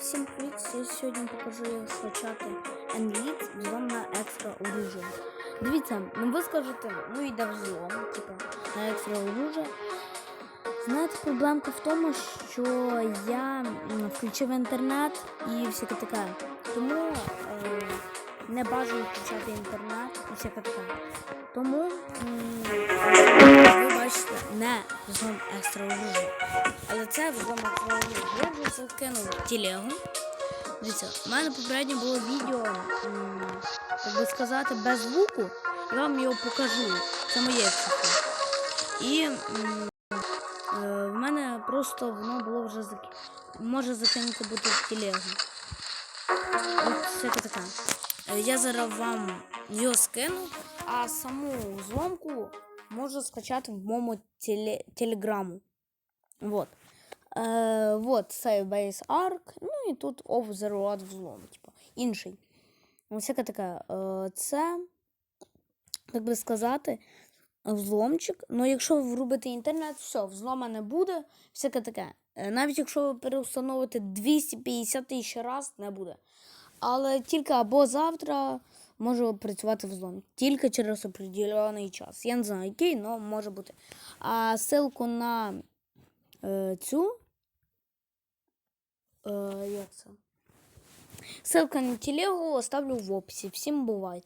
всім привіт! Я сьогодні покажу, як скачати Enlit взлом на екстра оружие. Дивіться, ну ви скажете, ну йде взлом, типу, на екстра оружие. Знаєте, проблемка в тому, що я включив інтернет і всяке таке. Тому е, не бажано включати інтернет і всяке таке. Тому не взлом екстра оружия. Але це взлом екстра. Я вже закинув в телегу. Дивіться, у мене попередньо було відео, як би сказати, без звуку. Я вам його покажу. Це моє число. І е, в мене просто воно було вже зак... може закинути бути в телегу. Всяке таке. Е, Я зараз вам його скину, а саму зломку можу скачати в моєму теле... телеграму. Вот. Е, вот Base Arc, ну і тут Off the Road взлом, типу, інший. Всяке таке. Е, це, як би сказати, взломчик. Ну, якщо ви врубите інтернет, все, взлома не буде, всяке таке. Е, Навіть якщо ви переустановите 250 тисяч раз, не буде. Але тільки або завтра може працювати в взлом. Тільки через определений час. Я не знаю, який, але може бути. А ссылку на е, цю. Е, як це? Ссылка на телегу оставлю в описі. Всім бувайте.